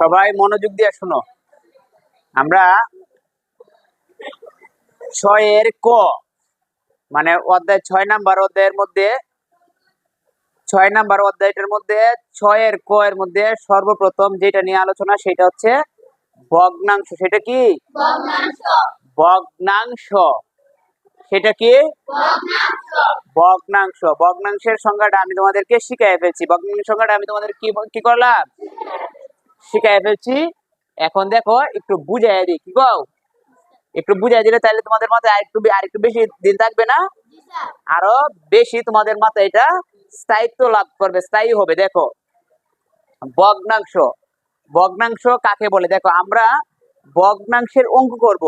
সবাই মনোযোগ দিয়ে শোনো। আমরা ছয়ের ক মানে অধ্যায় ছয় নাম্বার অধ্যায়ের মধ্যে ছয় নাম্বার অধ্যায়টার মধ্যে ছয়ের ক এর মধ্যে সর্বপ্রথম যেটা নিয়ে আলোচনা সেটা হচ্ছে ভগ্নাংশ। সেটা কি? ভগ্নাংশ। সেটা কি? ভগ্নাংশ। ভগ্নাংশের সংজ্ঞাটা আমি তোমাদেরকে শিখাই ফেলছি। ভগ্নাংশ সংজ্ঞাটা আমি তোমাদের কি কি করলাম? শিখাই ফেলছি। এখন দেখো একটু বুঝাই দিই কি গো একটু বুঝাই দিলে তাহলে তোমাদের মাথায় আরেকটু আরেকটু বেশি দিন থাকবে না? আরও বেশি তোমাদের মাথায় এটা স্থায়িত্ব লাভ করবে স্থায়ী হবে দেখো। ভগ্নাংশ। ভগ্নাংশ কাকে বলে? দেখো আমরা ভগ্নাংশের অঙ্ক করব।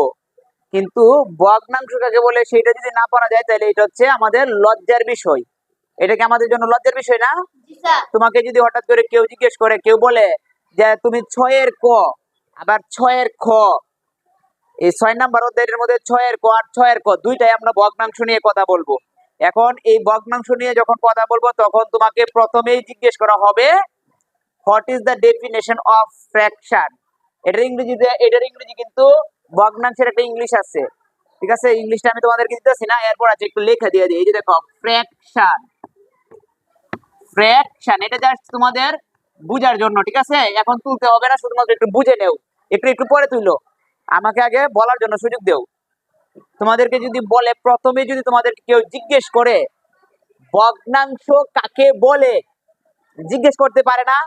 কিন্তু ভগ্নাংশ কাকে বলে সেটা যদি না পারা যায় তাহলে এটা হচ্ছে আমাদের লজ্জার বিষয়। এটা কি আমাদের জন্য লজ্জার বিষয় না? তোমাকে যদি হঠাৎ করে কেউ জিজ্ঞেস করে কেউ বলে যে তুমি ছয়ের ক, আবার ছয়ের খ। এই ছয় নাম্বার অধ্যায়ের মধ্যে ছয়ের ক আর ছয়ের ক, দুইটাই আমরা ভগ্নাংশ নিয়ে কথা বলব। এখন এই ভগ্নাংশ নিয়ে যখন কথা বলব, তখন তোমাকে প্রথমেই জিজ্ঞেস করা হবে, what is the definition of fraction? এটার ইংরেজিতে, এটার ইংরেজি কিন্তু ভগ্নাংশের একটা ইংলিশ আছে। ঠিক আছে? ইংলিশটা আমি তোমাদেরকে দিতেছি না, এরপর আছে একটু লেখা দিয়ে দিই। এই যে দেখো, ফ্র্যাকশন। ফ্র্যাকশন, এটা জাস্ট তোমাদের বুঝার জন্য, ঠিক আছে? এখন তুলতে হবে না, শুধুমাত্র একটু বুঝে নেও। একটু একটু পরে তুলো। আমাকে আগে বলার জন্য সুযোগ দেও। তোমাদেরকে যদি বলে, প্রথমে যদি তোমাদের কেউ জিজ্ঞেস করে, ভগ্নাংশ কাকে বলে? জিজ্ঞেস করতে পারে না?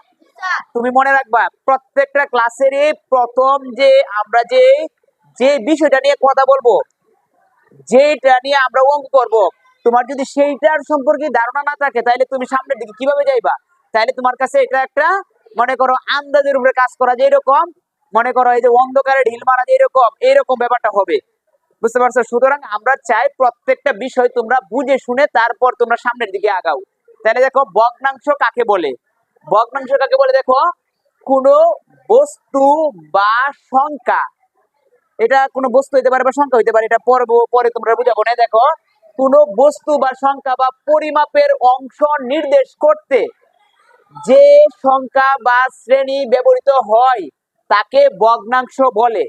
তুমি মনে রাখবা, প্রত্যেকটা ক্লাসের প্রথম যে আমরা যে যে বিষয়টা নিয়ে কথা বলব যেটা নিয়ে আমরা অঙ্ক করব, তোমার যদি সেইটার সম্পর্কে ধারণা না থাকে তাহলে তুমি সামনের দিকে কীভাবে যাইবা? তাহলে তোমার কাছে এটা একটা, মনে করো, আন্দাজের উপরে কাজ করা যেরকম মনে করো এই যে অন্ধকারে ঢিল মারা যেরকম এইরকম ব্যাপারটা হবে। বুঝতে পারছ? সুতরাং আমরা চাই প্রত্যেকটা বিষয় তোমরা বুঝে শুনে তারপর তোমরা সামনের দিকে আগাও। তাহলে দেখো, ভগ্নাংশ কাকে বলে? ভগ্নাংশ কাকে বলে দেখো? কোনো বস্তু বা সংখ্যা এটা কোনো বস্তু হইতে পারে বা সংখ্যা হইতে পারে, এটা পরে পরে তোমরা বুঝাবো না। দেখো, কোনো বস্তু বা সংখ্যা বা পরিমাপের অংশ নির্দেশ করতে যে সংখ্যা বা শ্রেণি ব্যবহৃত হয়, তাকে ভগ্নাংশ বলে।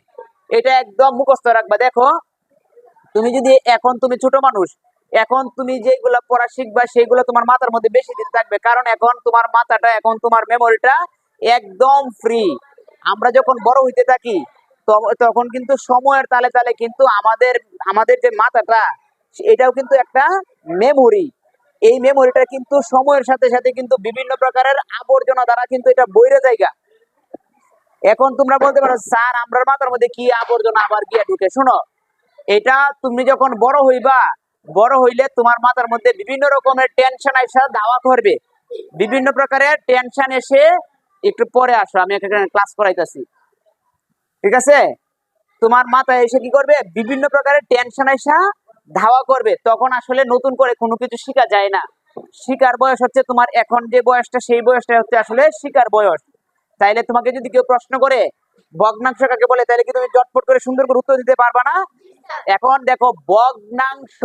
এটা একদম মুখস্থ রাখবা। দেখো, তুমি যদি এখন তুমি ছোট মানুষ, এখন তুমি যেগুলো পড়া শিখবা, সেগুলো তোমার মাথার মধ্যে বেশি দিন থাকবে। কারণ এখন তোমার মাথাটা, এখন তোমার মেমোরিটা একদম ফ্রি আমরা যখন বড় হইতে থাকি তখন কিন্তু সময়ের তালে তালে কিন্তু আমাদের আমাদের যে মাথাটা, এটাও কিন্তু একটা মেমোরি এই মেমোরিটা কিন্তু সময়ের সাথে সাথে কিন্তু বিভিন্ন প্রকারের আবর্জনা দ্বারা কিন্তু এটা বইরে জায়গা। এখন তোমরা বলতে পারো, স্যার, আমরার মাথার মধ্যে কি আবর্জনা আবার গিয়া ঢুকে? শোনো, এটা তুমি যখন বড় হইবা, বড় হইলে তোমার মাথার মধ্যে বিভিন্ন রকমের টেনশন এসে ধাওয়া করবে। বিভিন্ন প্রকারের টেনশন এসে একটু পরে আসো, আমি এখানে ক্লাস করাইতেছি। ঠিক আছে? তোমার মাথায় এসে কি করবে? বিভিন্ন প্রকারের টেনশন এসে ধাওয়া করবে, তখন আসলে নতুন করে কোনো কিছু শেখা যায় না। শিকার বয়স হচ্ছে তোমার এখন যে বয়সটা, সেই বয়সটা হচ্ছে আসলে শিকার বয়স। তাইলে তোমাকে যদি কেউ প্রশ্ন করে, ভগ্নাংশ কাকে বলে তাহলে কি তুমি জটপট করে সুন্দর করে উত্তর দিতে পারবা না? এখন দেখো, ভগ্নাংশ।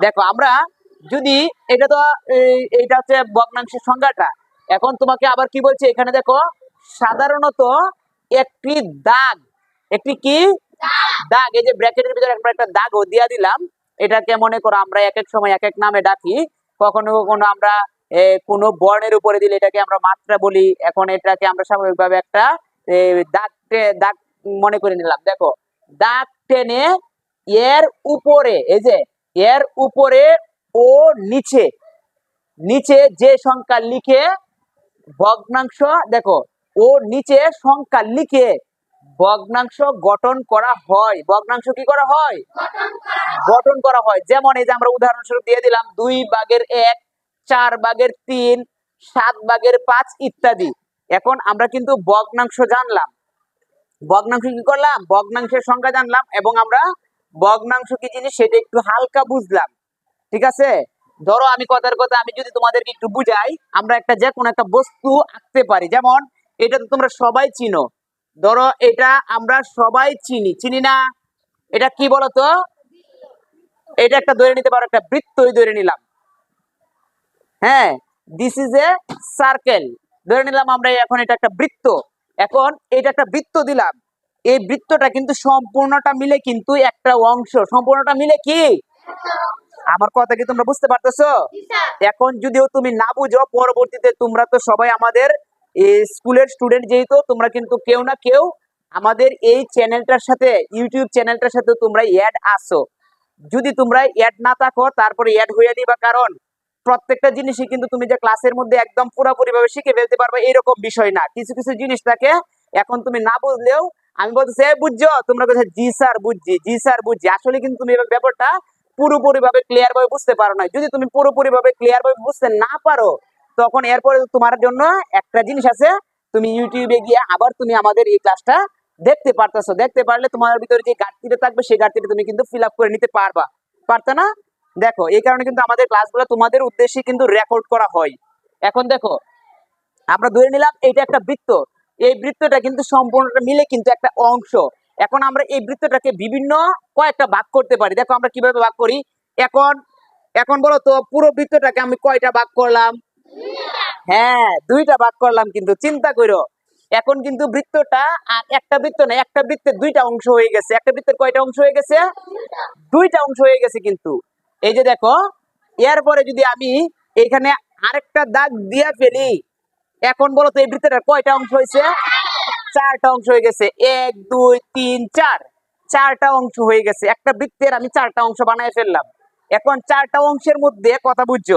দেখো, আমরা যদি, এটা তো, এই- এইটা হচ্ছে ভগ্নাংশের সংজ্ঞাটা। এখন তোমাকে আবার কি বলছে? এখানে দেখো, সাধারণত একটি দাগ, একটি কি? দাগ, এই যে ব্র্যাকেটের ভিতরে আমরা একটা দাগ দিয়া দিলাম। এটাকে মনে করো আমরা এক এক সময় এক এক নামে ডাকি। কখনো কখনো আমরা কোনো বর্ণের উপরে দিলে এটাকে আমরা মাত্রা বলি। এখন এটাকে আমরা স্বাভাবিকভাবে একটা দাগ দাগ মনে করে নিলাম। দেখো, দাগ টেনে এর উপরে, এই যে, এর উপরে ও নিচে নিচে যে সংখ্যা লিখে ভগ্নাংশ, দেখো, ও নিচে সংখ্যা লিখে ভগ্নাংশ গঠন করা হয়। ভগ্নাংশ কি করা হয়? গঠন করা হয়। যেমন এই যে আমরা উদাহরণস্বরূপ দিয়ে দিলাম, দুই ভাগের এক, চার ভাগের তিন, সাত ভাগের পাঁচ ইত্যাদি। এখন আমরা কিন্তু ভগ্নাংশ জানলাম। ভগ্নাংশ কি করলাম? ভগ্নাংশের সংখ্যা জানলাম এবং আমরা ভগ্নাংশ কি জিনিস সেটা একটু হালকা বুঝলাম। ঠিক আছে? ধরো আমি কথার কথা আমি যদি তোমাদেরকে একটু বুঝাই, আমরা একটা যে কোনো একটা বস্তু আঁকতে পারি। যেমন, এটা তো তোমরা সবাই চিনো। ধরো এটা আমরা সবাই চিনি। চিনি না? এটা কি বলতো? এটা একটা ধরে নিতে পারো একটা বৃত্তই ধরে নিলাম। হ্যাঁ দিস ইজ এ সার্কেল ধরে নিলাম আমরা এখন এটা একটা বৃত্ত। এখন এটা একটা বৃত্ত দিলাম। এই বৃত্তটা কিন্তু সম্পূর্ণটা মিলে কিন্তু একটা অংশ। সম্পূর্ণটা মিলে কি? আমার কথা কি তোমরা বুঝতে পারতেছো? এখন যদিও তুমি না বুঝো পরবর্তীতে তোমরা তো সবাই আমাদের স্কুলের স্টুডেন্ট যেহেতু, তোমরা কিন্তু কেউ না কেউ আমাদের এই চ্যানেলটার সাথে ইউটিউব চ্যানেলটার সাথে তোমরা অ্যাড আসো যদি তোমরা অ্যাড না থাকো, তারপরে অ্যাড হয়ে দিবা। কারণ প্রত্যেকটা জিনিসই কিন্তু তুমি যে ক্লাসের মধ্যে একদম পুরোপুরি ভাবে শিখে ফেলতে পারবে, এরকম বিষয় না। কিছু কিছু জিনিস থাকে, এখন তুমি না বুঝলেও আমি বলতেছি, "এই বুঝছ? তোমরা কথা জি স্যার, বুঝছি, জি স্যার, বুঝছি। আসলে কিন্তু তুমি এবার ব্যাপারটা পুরোপুরি ভাবে ক্লিয়ার ভাবে বুঝতে পারো না যদি তুমি পুরোপুরি ভাবে ক্লিয়ার ভাবে বুঝতে না পারো তখন এরপরে তোমার জন্য একটা জিনিস আছে। তুমি ইউটিউবে গিয়ে আবার তুমি আমাদের এই ক্লাসটা দেখতে পারতেছো। দেখতে পারলে তোমার ভিতরে যে ঘাটতিটা থাকবে, সেই ঘাটতিটা তুমি কিন্তু ফিল করে নিতে পারবা। পারতো না? দেখো, এই কারণে কিন্তু আমাদের ক্লাসগুলো তোমাদের উদ্দেশ্যে কিন্তু রেকর্ড করা হয়। এখন দেখো, আমরা ধরে নিলাম এটা একটা বৃত্ত। এই বৃত্তটা কিন্তু সম্পূর্ণটা মিলে কিন্তু একটা অংশ। এখন আমরা এই বৃত্তটাকে বিভিন্ন কয়েকটা ভাগ করতে পারি। দেখো আমরা কীভাবে ভাগ করি? এখন এখন বলো তো, পুরো বৃত্তটাকে আমি কয়টা ভাগ করলাম? হ্যাঁ দুইটা ভাগ করলাম কিন্তু, চিন্তা করো এখন কিন্তু বৃত্তটা আর একটা বৃত্ত না, একটা বৃত্তের দুইটা অংশ হয়ে গেছে। একটা বৃত্তের কয়টা অংশ হয়ে গেছে? দুইটা অংশ হয়ে গেছে কিন্তু। এই যে দেখো, এরপরে যদি আমি এখানে আরেকটা দাগ দিয়ে ফেলি, এখন বলো তো এই বৃত্তটার কয়টা অংশ হয়েছে? চারটা অংশ হয়ে গেছে। এক, দুই, তিন, চার। চারটা অংশ হয়ে গেছে। একটা বৃত্তের আমি চারটা অংশ বানায় ফেললাম। এখন চারটা অংশের মধ্যে কথা বুঝছ?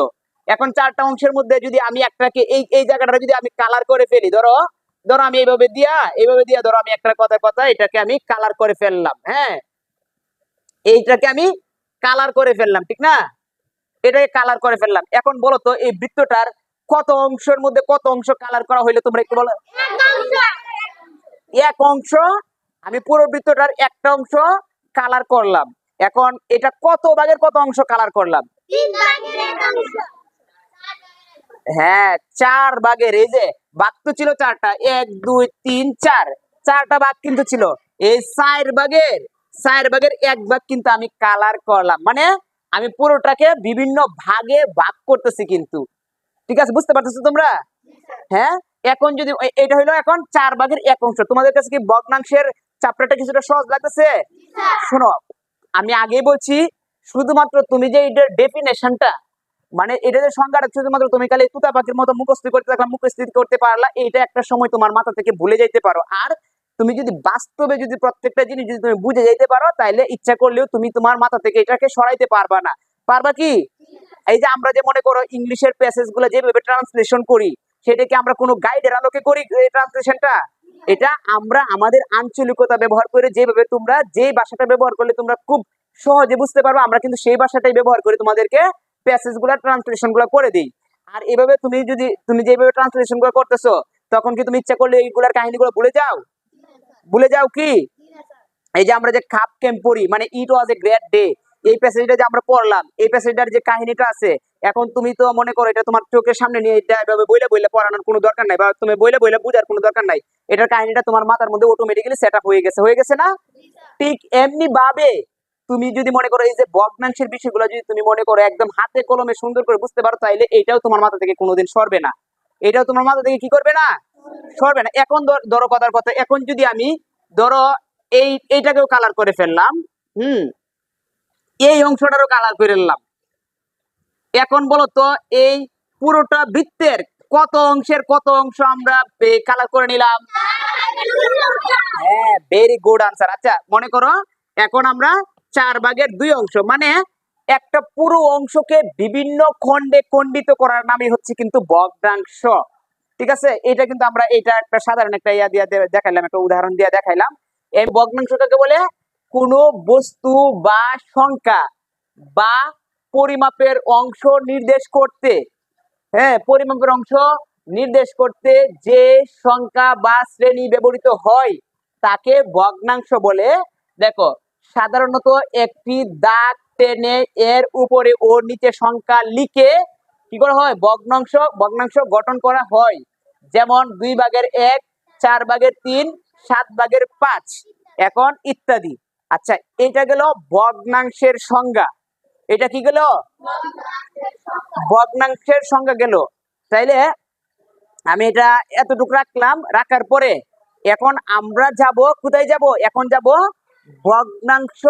এখন চারটা অংশের মধ্যে যদি আমি একটাকে এই এই জায়গাটা যদি আমি কালার করে ফেলি ধরো ধরো আমি এইভাবে দিয়া এইভাবে দিয়া ধরো আমি একটা কথা কথা এটাকে আমি কালার করে ফেললাম হ্যাঁ? এইটাকে আমি কালার করে ফেললাম ঠিক না? এটাকে কালার করে ফেললাম। এখন বলো তো এই বৃত্তটার কত অংশের মধ্যে কত অংশ কালার করা হইলে তোমরা একটু বলো? এক অংশ। আমি পুরো বৃত্তটার একটা অংশ কালার করলাম। এখন এটা কত ভাগের কত অংশ কালার করলাম? হ্যাঁ চার ভাগের এই যে ভাগ তো ছিল চারটা এক দুই তিন চার। চারটা ভাগ কিন্তু ছিল। এই চার ভাগের চার ভাগের এক ভাগ কিন্তু আমি কালার করলাম। মানে আমি পুরোটাকে বিভিন্ন ভাগে ভাগ করতেছি কিন্তু। ঠিক আছে বুঝতে পারতেছো তোমরা? হ্যাঁ এখন যদি এটা হইল এখন চার ভাগের এক অংশ। তোমাদের কাছে কি ভগ্নাংশের চাপটাটা কিছুটা সহজ লাগতেছে? শোনো আমি আগেই বলছি শুধুমাত্র তুমি যে এটার ডেফিনেশনটা মানে এটা যে সংজ্ঞাটা শুধুমাত্র তুমি খালি তুতা পাখির মতো মুখস্থ করতে থাকলাম মুখস্থ করতে পারলা এইটা একটা সময় তোমার মাথা থেকে ভুলে যাইতে পারো। আর তুমি যদি বাস্তবে যদি প্রত্যেকটা জিনিস যদি তুমি বুঝে যাইতে পারো, তাইলে ইচ্ছা করলেও তুমি তোমার মাথা থেকে এটাকে সরাইতে পারবা না। পারবা কি? এই যে আমরা যে মনে করো ইংলিশের প্যাসেজগুলো যেভাবে ট্রান্সলেশন করি, সেটাকে আমরা কোনো গাইডের আলোকে করি ট্রান্সলেশনটা এটা আমরা আমাদের আঞ্চলিকতা ব্যবহার করে যেভাবে তোমরা যে ভাষাটা ব্যবহার করলে তোমরা খুব সহজে বুঝতে পারবে, আমরা কিন্তু সেই ভাষাটাই ব্যবহার করে তোমাদেরকে প্যাসেজগুলা ট্রান্সলেশনগুলা করে দিই। আর এভাবে তুমি যদি, তুমি যেভাবে ট্রান্সলেশনগুলো করতেছো, তখন কি তুমি ইচ্ছা করলে এইগুলার কাহিনীগুলো ভুলে যাও? ভুলে যাও কি? এই যে আমরা যে খাপ ক্যাম্প পড়ি মানে ইট ওয়াজ এ গ্রেট ডে এই প্যাসেজটা যে আমরা পড়লাম, এই প্যাসেজটার যে কাহিনীটা আছে, এখন তুমি তো মনে করো এটা তোমার চোখের সামনে নিয়ে এটা এভাবে বইলে বইলে পড়ানোর কোনো দরকার নাই, বা তুমি বইলে বইলে বোঝার কোনো দরকার নাই, এটার কাহিনীটা তোমার মাথার মধ্যে অটোমেটিক্যালি সেট আপ হয়ে গেছে হয়ে গেছে না? ঠিক এমনি ভাবে তুমি যদি মনে করো এই যে ভগ্নাংশের বিষয়গুলো যদি তুমি মনে করো একদম হাতে কলমে সুন্দর করে বুঝতে পারো, তাইলে এইটাও তোমার মাথা থেকে কোনোদিন সরবে না। এটাও তোমার মাথা থেকে কি করবে না? সরবে না। এখন ধরো কথার কথা, এখন যদি আমি ধরো এই, এইটাকেও কালার করে ফেললাম, হুম, এই অংশটারও কালার করে নিলাম। এখন বলো তো, এই পুরোটা বৃত্তের কত অংশের কত অংশ আমরা কালার করে নিলাম? হ্যাঁ ভেরি গুড আনসার আচ্ছা মনে করো, এখন আমরা চার ভাগের দুই অংশ। মানে একটা পুরো অংশকে বিভিন্ন খণ্ডে খণ্ডিত করার নামই হচ্ছে কিন্তু ভগ্নাংশ। ঠিক আছে? এটা কিন্তু আমরা এটা একটা সাধারণ একটা ইয়া দিয়ে দেখাইলাম, একটা উদাহরণ দিয়ে দেখাইলাম। এই ভগ্নাংশটাকে বলে কোনো বস্তু বা সংখ্যা বা পরিমাপের অংশ নির্দেশ করতে। হ্যাঁ পরিমাপের অংশ নির্দেশ করতে যে সংখ্যা বা শ্রেণি ব্যবহৃত হয়, তাকে ভগ্নাংশ বলে। দেখো সাধারণত একটি দাগ টেনে এর উপরে ও নিচে সংখ্যা লিখে কি করা হয়? ভগ্নাংশ ভগ্নাংশ গঠন করা হয়। যেমন দুই ভাগের এক, চার ভাগের তিন, সাত ভাগের পাঁচ, এখন ইত্যাদি। আচ্ছা এটা গেল ভগ্নাংশের সংজ্ঞা। এটা কি গেল? ভগ্নাংশের সংজ্ঞা গেল। তাইলে আমি এটা এতটুকু রাখলাম, রাখার পরে এখন আমরা যাব, কোথায় যাব? এখন যাব ভগ্নাংশ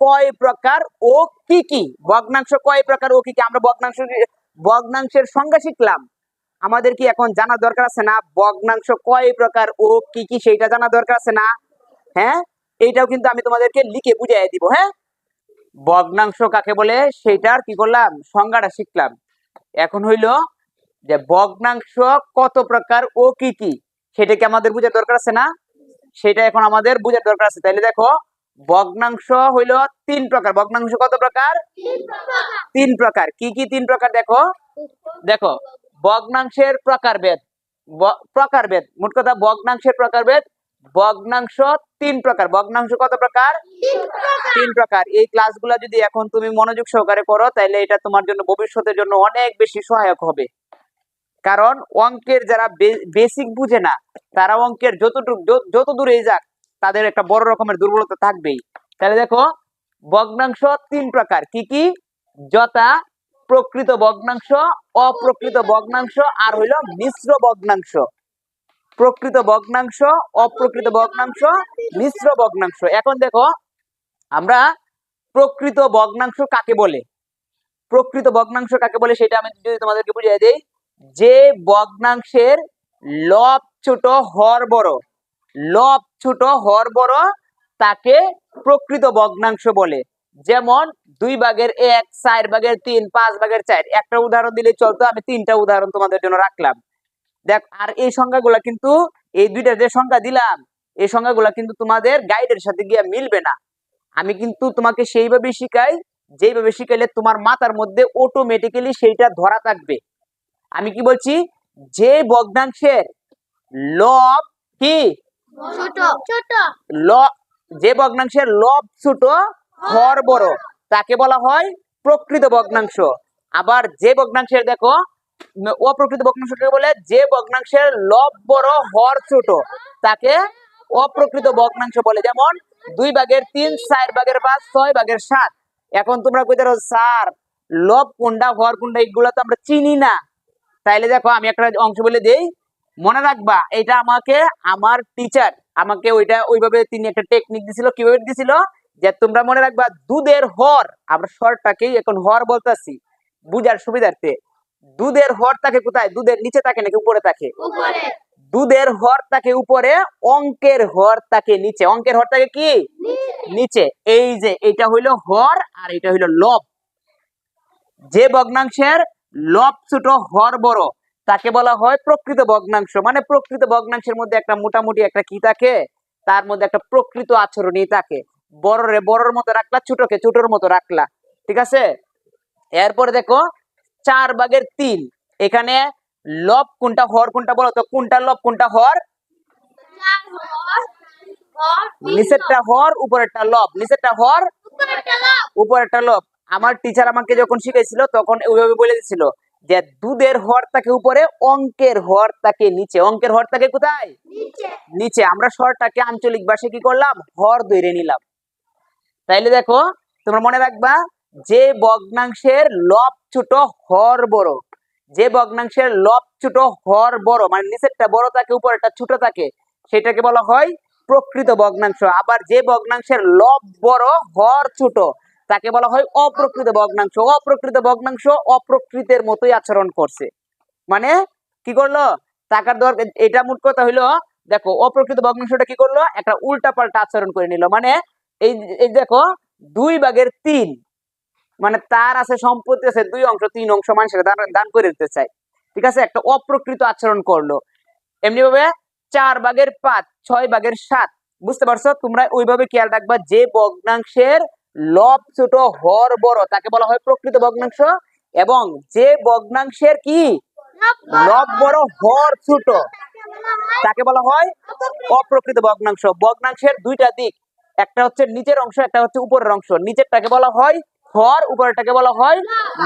কয় প্রকার ও কি কি? ভগ্নাংশ কয় প্রকার ও কি কি? আমরা ভগ্নাংশ ভগ্নাংশের সংজ্ঞা শিখলাম। আমাদের কি এখন জানা দরকার আছে না? ভগ্নাংশ কয় প্রকার ও কি কি সেইটা জানা দরকার আছে না? হ্যাঁ? এইটাও কিন্তু আমি তোমাদেরকে লিখে বুঝাই দিব হ্যাঁ? ভগ্নাংশ কাকে বলে? সেইটার কি করলাম? সংজ্ঞাটা শিখলাম। এখন হইল যে ভগ্নাংশ কত প্রকার ও কি কি? সেটা কি আমাদের বোঝার দরকার আছে না? সেটা এখন আমাদের বোঝার দরকার আছে। তাইলে দেখো ভগ্নাংশ হইল তিন প্রকার। ভগ্নাংশ কত প্রকার? তিন প্রকার। কি কি তিন প্রকার দেখো? দেখো ভগ্নাংশের প্রকারভেদ। ব- প্রকারভেদ। মোট কথা ভগ্নাংশের প্রকারভেদ ভগ্নাংশ তিন প্রকার। ভগ্নাংশ কত প্রকার? তিন প্রকার। এই ক্লাসগুলো যদি এখন তুমি মনোযোগ সহকারে করো তাহলে এটা তোমার জন্য ভবিষ্যতের জন্য অনেক বেশি সহায়ক হবে। কারণ অঙ্কের যারা বেসিক বুঝে না, তারা অঙ্কের যতটুকু, যত- দূরে যাক, তাদের একটা বড় রকমের দুর্বলতা থাকবেই। তাহলে দেখো, ভগ্নাংশ তিন প্রকার। কি কি? যথা, প্রকৃত ভগ্নাংশ, অপ্রকৃত ভগ্নাংশ, আর হইল মিশ্র ভগ্নাংশ। প্রকৃত ভগ্নাংশ, অপ্রকৃত ভগ্নাংশ, মিশ্র ভগ্নাংশ। এখন দেখো, আমরা প্রকৃত ভগ্নাংশ কাকে বলে? প্রকৃত ভগ্নাংশ কাকে বলে, সেটা আমি যদি তোমাদেরকে বুঝিয়ে দেই যে ভগ্নাংশের লব ছোট হর বড়, লব ছোট হর বড় তাকে প্রকৃত ভগ্নাংশ বলে। যেমন দুই ভাগের এক, চার ভাগের তিন, পাঁচ ভাগের চার। একটা উদাহরণ দিলে চলতো, আমি তিনটা উদাহরণ তোমাদের জন্য রাখলাম। দেখ, আর এই সংখ্যাগুলা কিন্তু, এই দুইটা যে সংখ্যা দিলাম, এই সংখ্যাগুলা কিন্তু তোমাদের গাইডের সাথে গিয়ে মিলবে না। আমি কিন্তু তোমাকে সেইভাবে শিখাই, যেইভাবে শিখাইলে তোমার মাথার মধ্যে অটোমেটিক্যালি সেইটা ধরা থাকবে। আমি কি বলছি? যে ভগ্নাংশের লব কি? ছোট। ছোট। ল যে ভগ্নাংশের লব ছোট হর বড়। তাকে বলা হয় প্রকৃত ভগ্নাংশ। আবার যে ভগ্নাংশের দেখো অপ্রকৃত ভগ্নাংশকে বলে যে ভগ্নাংশের লব বড় হর ছোট তাকে অপ্রকৃত ভগ্নাংশ বলে। যেমন দুই ভাগের তিন চার ভাগের পাঁচ ছয় ভাগের সাত। এখন তোমরা কইতে পারো স্যার লব কোনটা হর কোনটা এগুলো তো আমরা চিনি না। তাইলে দেখো আমি একটা অংশ বলে দেই। মনে রাখবা এটা আমাকে আমার টিচার আমাকে ওইটা ওইভাবে তিনি একটা টেকনিক দিছিল কীভাবে দিছিল? যে তোমরা মনে রাখবা দুধের হর আমরা স্বরটাকেই এখন হর বলতেছি বুঝার সুবিধার্থে। দুধের হর থাকে কোথায়? দুধের নিচে থাকে নাকি উপরে থাকে? দুধের হর থাকে উপরে অঙ্কের হর থাকে নিচে। অঙ্কের হর থাকে কি? নিচে। এই যে এটা হইল হর আর এটা হইল লব। যে ভগ্নাংশের লব ছোট হর বড় তাকে বলা হয় প্রকৃত ভগ্নাংশ। মানে প্রকৃত ভগ্নাংশের মধ্যে একটা মোটামুটি একটা কি থাকে? তার মধ্যে একটা প্রকৃত আচরণই থাকে। বড়রে বড়র মতো রাখলা ছোটকে ছোটর মতো রাখলা। ঠিক আছে? এরপরে দেখো চার ভাগের তিন। এখানে লব কোনটা হর কোনটা বলো তো? কোনটা লব কোনটা হর? চার হর হর নিচেরটা হর উপরেরটা লব। নিচেরটা হর উপরেরটা লব। আমার টিচার আমাকে যখন শিখাইছিল তখন ওইভাবে বলে দিছিল যে দুধের হর থাকে উপরে অঙ্কের হর থাকে নিচে। অঙ্কের হর থাকে কোথায়? নিচে। নিচে। আমরা স্বরটাকে আঞ্চলিক ভাষায় কি করলাম? হর ধরে নিলাম। তাইলে দেখো তোমরা মনে রাখবা যে ভগ্নাংশের লব ছোট হর বড়। যে ভগ্নাংশের লব ছোট হর বড় মানে নিচেরটা বড় থাকে উপরেরটা ছোট থাকে সেটাকে বলা হয় প্রকৃত ভগ্নাংশ। আবার যে ভগ্নাংশের লব বড় হর ছোট তাকে বলা হয় অপ্রকৃত ভগ্নাংশ। অপ্রকৃত ভগ্নাংশ অপ্রকৃতের মতোই আচরণ করছে। মানে কি করল? টাকার দর এটা মোট কথা হইল, দেখো, অপ্রকৃত ভগ্নাংশটা কি করল? একটা উল্টা পাল্টা আচরণ করে নিল। মানে এই এই দেখো, দুই ভাগের তিন মানে তার আছে সম্পত্তি আছে দুই অংশ, তিন অংশ মানুষের দান করে দিতে চাই ঠিক আছে? একটা অপ্রকৃত আচরণ করল। এমনি ভাবে চার ভাগের পাঁচ, ছয় ভাগের সাত, বুঝতে পারছ? তোমরা ওইভাবে খেয়াল রাখবা যে ভগ্নাংশের লব ছোট হর বড় তাকে বলা হয় প্রকৃত ভগ্নাংশ। এবং যে ভগ্নাংশের কি? লব বড়। হর ছোট। তাকে বলা হয় অপ্রকৃত ভগ্নাংশ। ভগ্নাংশের দুইটা দিক একটা হচ্ছে নিচের অংশ একটা হচ্ছে উপরের অংশ। নিচেরটাকে বলা হয় হর উপরেরটাকে বলা হয়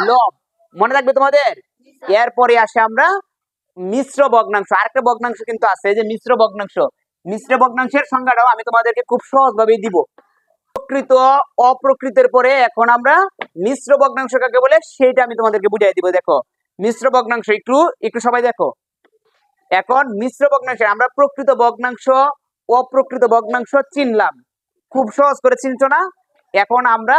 লব। মনে রাখবে তোমাদের? এরপরে আসে আমরা মিশ্র ভগ্নাংশ। আরেকটা ভগ্নাংশ কিন্তু আছে যে মিশ্র ভগ্নাংশ। মিশ্র ভগ্নাংশের সংজ্ঞাটাও আমি তোমাদেরকে খুব সহজভাবে দিব। প্রকৃত, অপ্রকৃতের পরে এখন আমরা মিশ্র ভগ্নাংশ কাকে বলে? সেটা আমি তোমাদেরকে বুঝাই দিব, দেখো। মিশ্র ভগ্নাংশ একটু একটু সবাই দেখো। এখন মিশ্র ভগ্নাংশ, আমরা প্রকৃত ভগ্নাংশ, অপ্রকৃত ভগ্নাংশ চিনলাম। খুব সহজ করে চিনছো না? এখন আমরা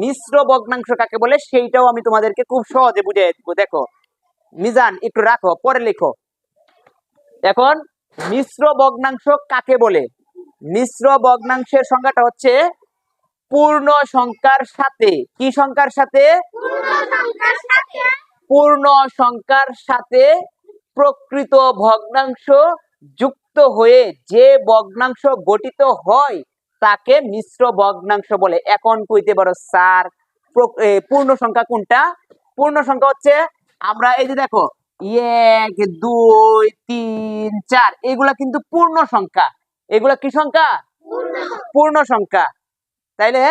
মিশ্র ভগ্নাংশ কাকে বলে, সেইটাও আমি তোমাদেরকে খুব সহজে বুঝিয়ে দিব, দেখো। মিজান, একটু রাখো, পরে লেখো। এখন মিশ্র ভগ্নাংশ কাকে বলে? মিশ্র ভগ্নাংশের সংজ্ঞাটা হচ্ছে পূর্ণ সংখ্যার সাথে। কি সংখ্যার সাথে? পূর্ণ সংখ্যার সাথে প্রকৃত ভগ্নাংশ যুক্ত হয়ে যে ভগ্নাংশ গঠিত হয় তাকে মিশ্র ভগ্নাংশ বলে। এখন কইতে পারো স্যার পূর্ণ সংখ্যা কোনটা? পূর্ণ সংখ্যা হচ্ছে আমরা এই যে দেখো এক দুই তিন চার এগুলা কিন্তু পূর্ণ সংখ্যা। এগুলা কি সংখ্যা। পূর্ণ সংখ্যা। তাইলে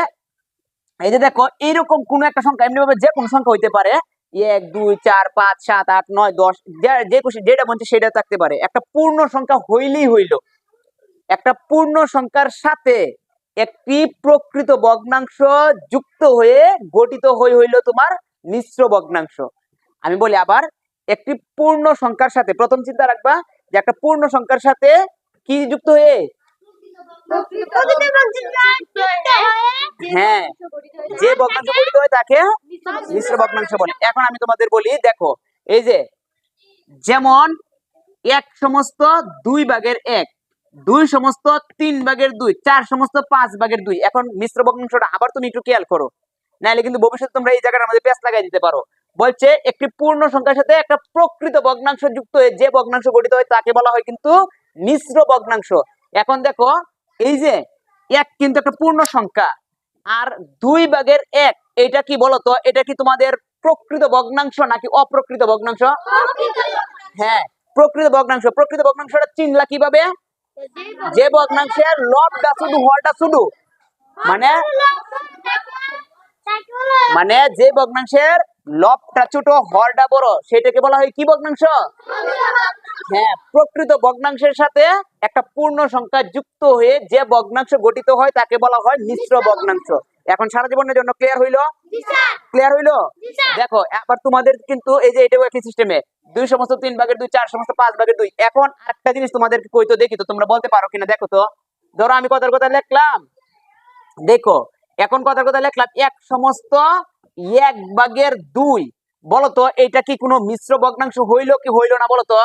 এই যে দেখো, এইরকম কোন একটা সংখ্যা, এমনি ভাবে যে কোনো সংখ্যা হইতে পারে, এক, দুই, চার, পাঁচ, সাত, আট, নয়, দশ, যে খুশি, যেটা বলছে সেটা থাকতে পারে। একটা পূর্ণ সংখ্যা হইলেই হইল। একটা পূর্ণ সংখ্যার সাথে একটি প্রকৃত ভগ্নাংশ যুক্ত হয়ে গঠিত হয়ে হইল তোমার মিশ্র ভগ্নাংশ। আমি বলি আবার, একটি পূর্ণ সংখ্যার সাথে, প্রথম চিন্তা রাখবা যে একটা পূর্ণ সংখ্যার সাথে কি যুক্ত হয়ে? হ্যাঁ যে ভগ্নাংশ গঠিত হয় তাকে মিশ্র ভগ্নাংশ বলে। এখন আমি তোমাদের বলি, দেখো, এই যে, যেমন এক সমস্ত দুই ভাগের এক, দুই সমস্ত তিন ভাগের দুই, চার সমস্ত পাঁচ ভাগের দুই। এখন মিশ্র ভগ্নাংশটা আবার তুমি একটু খেয়াল করো। নাহলে কিন্তু ভবিষ্যতে তোমরা এই জায়গাটার মধ্যে পেঁচ লাগাই দিতে পারো। বলছে, একটি পূর্ণ সংখ্যার সাথে একটা প্রকৃত ভগ্নাংশ যুক্ত হয়ে যে ভগ্নাংশ গঠিত হয় তাকে বলা হয় কিন্তু মিশ্র ভগ্নাংশ। এখন দেখো এই যে এক কিন্তু একটা পূর্ণ সংখ্যা আর দুই ভাগের এক, এটা কি বলতো? এটা কি তোমাদের প্রকৃত ভগ্নাংশ নাকি অপ্রকৃত ভগ্নাংশ? হ্যাঁ প্রকৃত ভগ্নাংশ। প্রকৃত ভগ্নাংশটা চিনলা কীভাবে? যে ভগ্নাংশের লবটা শুধু হরটা শুধু। মানে মানে যে ভগ্নাংশের লবটা ছোট, হরটা বড়, সেটাকে বলা হয় কি ভগ্নাংশ? হ্যাঁ প্রকৃত ভগ্নাংশের সাথে একটা পূর্ণ সংখ্যা যুক্ত হয়ে যে ভগ্নাংশ গঠিত হয়, তাকে বলা হয় মিশ্র ভগ্নাংশ। এখন সারা জীবনের জন্য ক্লিয়ার হইল? ক্লিয়ার হইল? দেখো, এবার তোমাদের কিন্তু এই যে এটাও একই সিস্টেমে দুই সমস্ত তিন ভাগের দুই, চার সমস্ত পাঁচ ভাগের দুই। এখন একটা জিনিস তোমাদেরকে কইতো দেখি তো, তোমরা বলতে পারো কিনা? দেখো তো। ধরো আমি কথার কথা লিখলাম। দেখো এখন কথার কথা লিখলাম এক সমস্ত এক ভাগের দুই। বলো তো এটা কি কোনো মিশ্র ভগ্নাংশ হইল কি হইল না বলো তো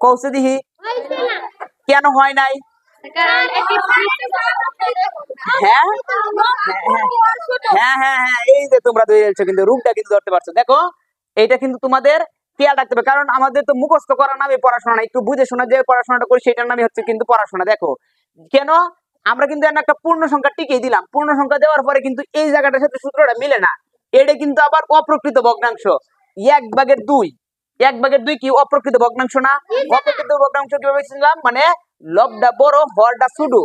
কৌশে দিহি। কেন হয় নাই? কারণ হ্যাঁ? হ্যাঁ। হ্যাঁ হ্যাঁ এই যে তোমরা কিন্তু রূপটা কিন্তু ধরতে পারছ। দেখো এইটা কিন্তু তোমাদের খেয়াল রাখতে হবে কারণ আমাদের তো মুখস্থ করার নামে পড়াশোনা না একটু বুঝে শোনা যে পড়াশোনাটা করি সেটার নামে হচ্ছে কিন্তু পড়াশোনা। দেখো কেন? আমরা কিন্তু একটা পূর্ণ সংখ্যা টিকে দিলাম। পূর্ণ সংখ্যা দেওয়ার পরে কিন্তু এই জায়গাটার সাথে সূত্রটা মিলে না। এটা কিন্তু আবার অপ্রকৃত ভগ্নাংশ। এক ভাগের দুই। এক ভাগের দুই কি অপ্রকৃত ভগ্নাংশ না? অপ্রকৃত ভগ্নাংশ কীভাবে ছিলাম? মানে লবডা বড়, হরডা শুধু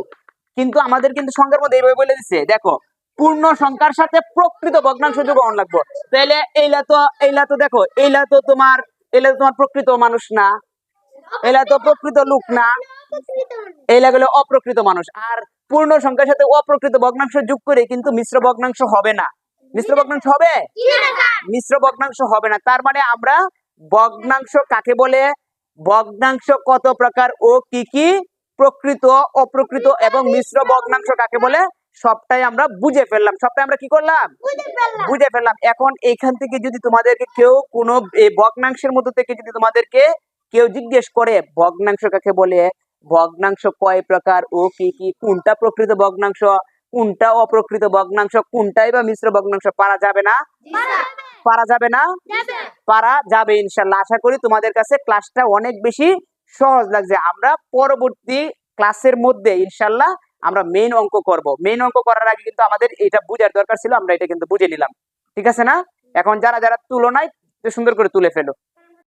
কিন্তু আমাদের কিন্তু সংখ্যার মধ্যে এইভাবে বলে দিচ্ছে দেখো, পূর্ণ সংখ্যার সাথে প্রকৃত ভগ্নাংশ যোগ লাগবো। তাইলে এইলা তো এইলা তো দেখো, এইলা তো তোমার, এইলা তো তোমার প্রকৃত মানুষ না। এলা তো প্রকৃত লোক না। এইলা গেলে অপ্রকৃত মানুষ। আর পূর্ণ সংখ্যার সাথে অপ্রকৃত ভগ্নাংশ যোগ করে কিন্তু মিশ্র ভগ্নাংশ হবে না। মিশ্র ভগ্নাংশ হবে? মিশ্র ভগ্নাংশ হবে না। তার মানে আমরা ভগ্নাংশ কাকে বলে? ভগ্নাংশ কত প্রকার ও কি কি প্রকৃত অপ্রকৃত এবং মিশ্র ভগ্নাংশ কাকে বলে? সবটাই আমরা বুঝে ফেললাম। সবটাই আমরা কি করলাম? বুঝে ফেললাম। এখন এখান থেকে যদি তোমাদেরকে কেউ কোনো এই ভগ্নাংশের মধ্যে থেকে যদি তোমাদেরকে কেউ জিজ্ঞেস করে ভগ্নাংশ কাকে বলে? ভগ্নাংশ কয় প্রকার ও কি কি? কোনটা প্রকৃত ভগ্নাংশ, কোনটা অপ্রকৃত ভগ্নাংশ, কোনটাই বা মিশ্র ভগ্নাংশ? পারা যাবে না? পারা যাবে না? পারা যাবে ইনশাল্লাহ আশা করি তোমাদের কাছে ক্লাসটা অনেক বেশি সহজ লাগছে। আমরা পরবর্তী ক্লাসের মধ্যে ইনশাল্লাহ আমরা মেইন অঙ্ক করব। মেইন অঙ্ক করার আগে কিন্তু আমাদের এটা বুঝার দরকার ছিল, আমরা এটা কিন্তু বুঝে নিলাম। ঠিক আছে না? এখন যারা যারা তুলনায় সুন্দর করে তুলে ফেলো।